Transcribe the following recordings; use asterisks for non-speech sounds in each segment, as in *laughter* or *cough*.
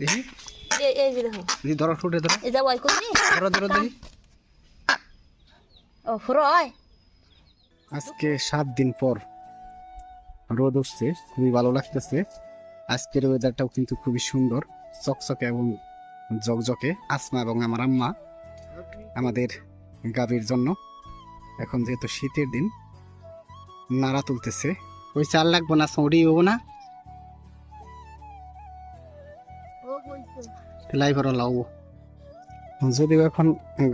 দেখি। এই যে দেখো। ধরো ঠোঁটে ধরো। এই যা ওই ধরো ধরো দেখি। ও ফ্রয় আজকে সাত দিন পর রোদ উঠছে খুবই ভালো লাগতেছে। আজকের ওয়েদারটাও কিন্তু খুবই সুন্দর চকচকে এবং জকজকে আসমা এবং আমার আম্মা আমাদের গাভীর জন্য। এখন যেহেতু শীতের দিন নাড়া তুলতেছে। ওই চাল লাগবো না সৌড়ি হব না। লাইভারও লাউ। যদিও এখন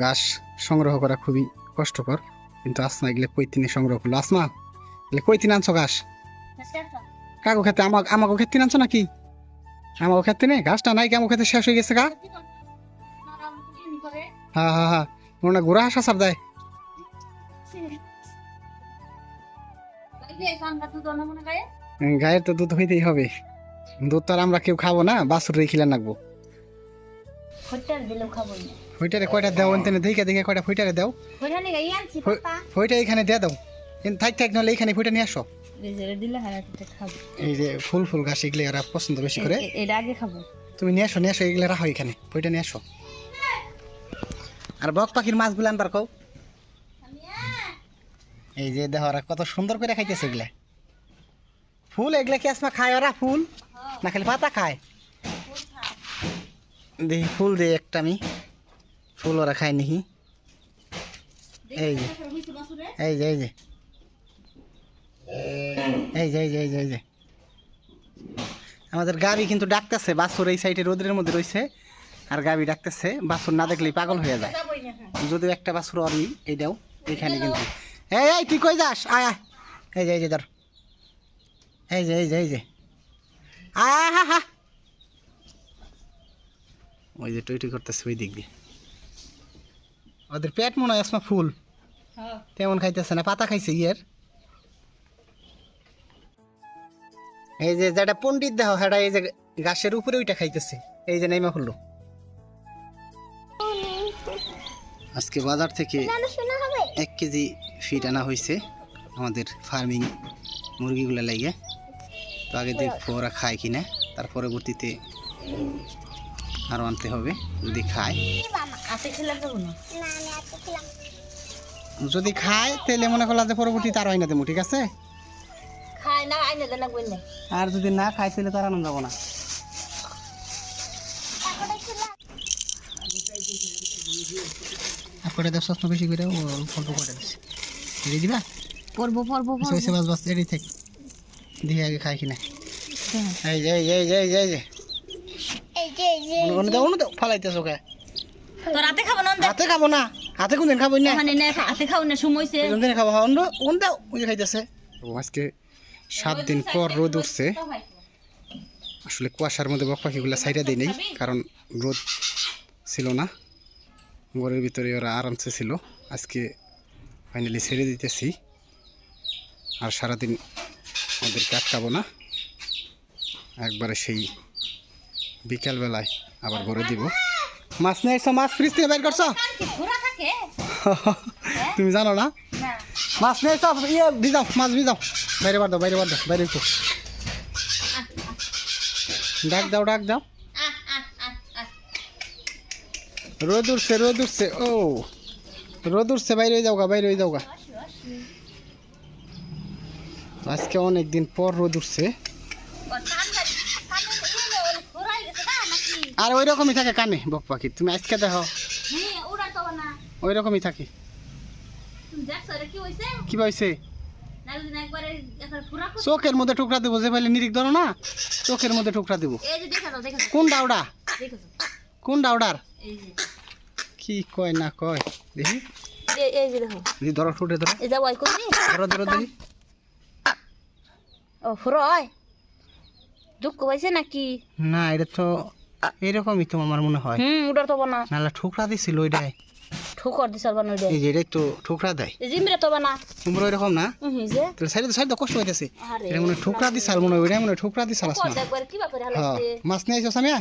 ঘাস সংগ্রহ করা খুবই কষ্টকর কিন্তু আসমা এগুলো কই তিনে সংগ্রহ করল। আসমা এগুলো কই তিন আনছো ঘাস? কাকু খেতে আমাকে আমাকে খেতে আনছো নাকি? আমাকে খেতে নেই? ঘাসটা নাই কি আমাকে খেতে শেষ হয়ে গেছে গা? হ্যাঁ হ্যাঁ হ্যাঁ হয় গোড়া হাসা সাপ দেয়। গায়ের তো দুধ হইতেই হবে। দুধ তো আর আমরা কেউ খাব না বাছুর রেখে রাখব হোটেল দিলেও খাব না। ফইটারে কয়টা দেও এনতেনে দেখে দেখে কয়টা ফইটারে দাও। গাই আনছি পাপা। ফইটা এখানে দিয়ে দাও। কিন্তু থাক থাক নাহলে এখানে ফইটা নিয়ে আসো। রেজারে দিলে হারাতে খাব। এই যে ফুল ফুল ঘাস এগুলো এরা পছন্দ বেশি করে। এটা আগে খাব। তুমি নিয়ে আসো নিয়ে আসো এগুলো রাখো এখানে। বইটা নিয়ে আসো। আর বক পাখির মাছগুলো আনবার কও। এই যে দেখো ওরা কত সুন্দর করে খাইতেছে এগুলা। ফুল এগুলা কি আসমা খায় ওরা? ফুল? না খালি পাতা খায়? দেখি ফুল দে একটা আমি। ফুল ওরা খাই নাকি? এই যে। এই যে এই যে। এই যে এই যে এই যে এই যে। আমাদের গাবি কিন্তু ডাকতেছে বাছুর এই সাইডে রোদের মধ্যে রয়েছে আর গাবি ডাকতেছে বাছুর না দেখলেই পাগল হয়ে যায়। যদিও একটা বাছুর অরি এইটাও এইখানে কিন্তু। এই এই তুই কই যাস? আয় আয়। এই যে এই যে ধর। এই যে এই যে এই যে। আয়, হা হা ওই যে টই টই করতেছে ওই দিক দিয়ে। ওদের পেট মনে হয় আসমা ফুল। হ্যাঁ। তেমন খাইতেছে না পাতা খাইছে ইয়ের। এই যে যেটা পণ্ডিত দেহ সেটা এই যে গাছের উপরে ওইটা খাইতেছে। এই যে নেমা হলো আজকে বাজার থেকে এক কেজি ফিট আনা হয়েছে আমাদের ফার্মিং মুরগিগুলো লাগে তো আগে দেখব ওরা খায় কিনা তার পরবর্তীতে আরও আনতে হবে যদি খায়। আতে খেলে খাব না? যদি খায় তাহলে মনে করলাম যে পরবর্তীতে আরও আইনা দেবো ঠিক আছে? খায় না আইনে দেন লাগবে না। আর যদি না খাই তাহলে তার আনন্দ যাব না। করে দেব সস্তা বেশি করে ও অল্প করে দিচ্ছে। এড়িয়ে দিবা? পড়ব পড়ব বাস বাস থাক। আগে খাই কিনা। এই যে এই যে এই যে। এই যে এই যে অন্য- অন্য দাও অন্য দাও ফালাইতেছ ওকে তো রাতে খাব না হাতে খাব না হাতে কোনদিন খাব না? মানে না হাতে খাও না সময়ছে কোনদিন খাব? হ্যাঁ, অন্য অন্য দাও ওই খাইতেছে। আজকে সাত দিন পর রোদ উঠছে। আসলে কুয়াশার মধ্যে বক পাখিগুলো সাইডে দিই নেই কারণ রোদ ছিল না। ঘরের ভিতরে ওরা আরামসে ছিল। আজকে ফাইনালি ছেড়ে দিতেছি। আর সারাদিন ওদেরকে আটকাবো না। একবারে সেই বিকালবেলায় আবার ঘরে দিব। মাছ নিয়ে এসছো মাছ ফ্রিজ থেকে বের করছ? *laughs* তুমি জানো না? মাছ নিয়ে এসছো ইয়ে ভিজাও মাছ ভিজাও। বাইরে বার দাও বাইরে বার দাও বাইরে একটু ডাক দাও ডাক দাও। রোদ উঠছে রোদ উঠছে ও। রোদ উঠছে বাইরে হয়ে যাও গা বাইরে হয়ে যাও গা। আজকে অনেক দিন পর রোদ উঠছে ও ঠান্ডা ঠান্ডা ইয়ে না ঘোরাই গেছে না নাকি আর ওই রকমই থাকে কানে বক পাখি। তুমি আজকে দেখো। হ্যাঁ ওই রকমই থাকে। কি পাইছে চোখের মধ্যে টুকরা দেবো যে পাইলে নিরিক ধরো না চোখের মধ্যে টুকরা দেবো। কোন ডাউডা কোন ডাউডার কি কয় না কয়? দেখি। দেখো। ধরো ঠোঁটে ধরো। ধরো ধরো দেখি ও ফ্রয় দুঃখ পাইছে নাকি? না এটা তো এরকমই তো আমার মনে হয়। হুম ওটা তো না নাহলে ঠোকরা দিছিল ওইটাই ঠোকর দিছার বানো দে এই যে এটাই তো ঠোকরা দেয়। এই জিমরে তো বানা। তোমরা ওইরকম না? হুম যে। তাহলে সাইডে তো সাইডে কষ্ট হইতেছে। আরে। এটা মনে হয় ঠোকরা দিছাল মনে ওইটাই মনে হয় ঠোকরা দিছাল কর একবার কি ব্যাপারে হ্যাঁ হালাইছে মাছ নিয়ে আইসো সামিয়া?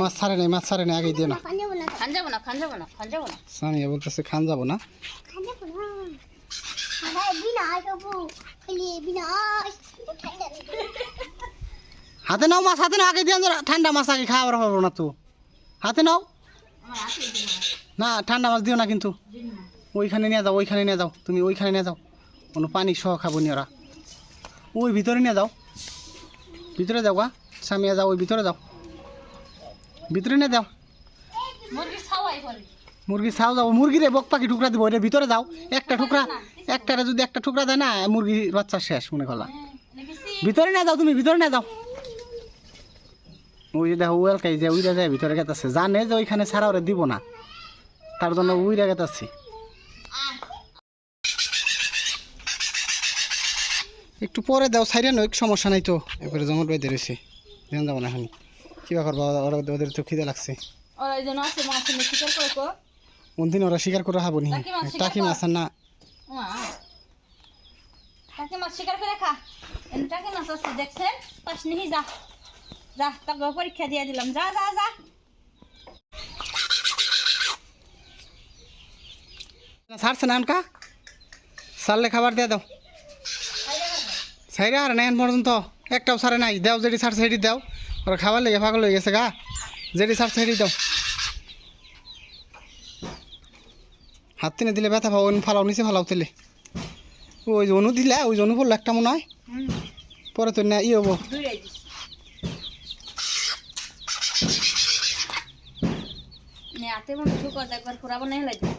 মাছ ছাড়ে নাই মাছ ছাড়ে নাই আগে দিও না। খান যাব না। খান যাব না খান যাব না সামিয়া বলতেছে খান যাব না। হাতে নাও মাছ হাতে নাও আগে দিয়ে ঠান্ডা মাছ আগে খাওয়ার পাবো না তো। হাতে নাও। না ঠান্ডা মাছ দিও না কিন্তু। না ওইখানে নিয়ে যাও ওইখানে নিয়ে যাও তুমি ওইখানে নিয়ে যাও। কোনো পানি সহ খাব নি ওরা। ওই ভিতরে নিয়ে যাও। ভিতরে যাও গা সামিয়া যাও ওই ভিতরে যাও। ভিতরে নিয়ে যাও। মুরগি ছাও যাও মুরগিরে বক পাখি টুকরা দিব ওইটা ভিতরে যাও। একটা টুকরা একটারে যদি একটা টুকরা দেয় না মুরগি বাচ্চা শেষ মনে করলা। দেখেছি ভিতরে নিয়ে যাও তুমি ভিতরে নিয়ে যাও। ওই দেখো ওয়েলকাই যে উইরা যায় ভিতরে গেতাছে। জানে যে ওইখানে ছাড়া ওরে দিব না। তার জন্য উইরা গেতাছে। একটু পরে দাও সাইডে নয় সমস্যা নাই তো। এবারে রয়েছে ধ্যান যাব না এখন। কিবা করবা ওরা ওদের তো খিদে লাগছে। ওরা এই জন্য আছে মাছ নিয়ে শিকার করে কো। ওরা শিকার করে খাব নি? টাকি মাছ না। টাকি মাছ শিকার করে খা। টাকি মাছ আছে দেখছেন? পাশ নিহি যা। যা তাকে পরীক্ষা দিয়ে দিলাম। যা যা যা। ছাড়ছে না এনকা সারলে খাবার দিয়ে দাও। সাইরে আর নেন পর্যন্ত। একটাও সারে নাই। দেও যেটি সার সেটি দাও। ওরা খাবার লেগে পাগল হয়ে গেছে গা যেটি সার সেটি দাও। হাত টেনে দিলে ব্যথা অন্য ফালাও নিচে ফালাও তেলে। ওই অনু দিলে ওই অনু পড়ল একটা মনে হয়। পরে তো না ই হব। নে আতে মন ঠুকো একবার পুরা বনে হেলাই দিস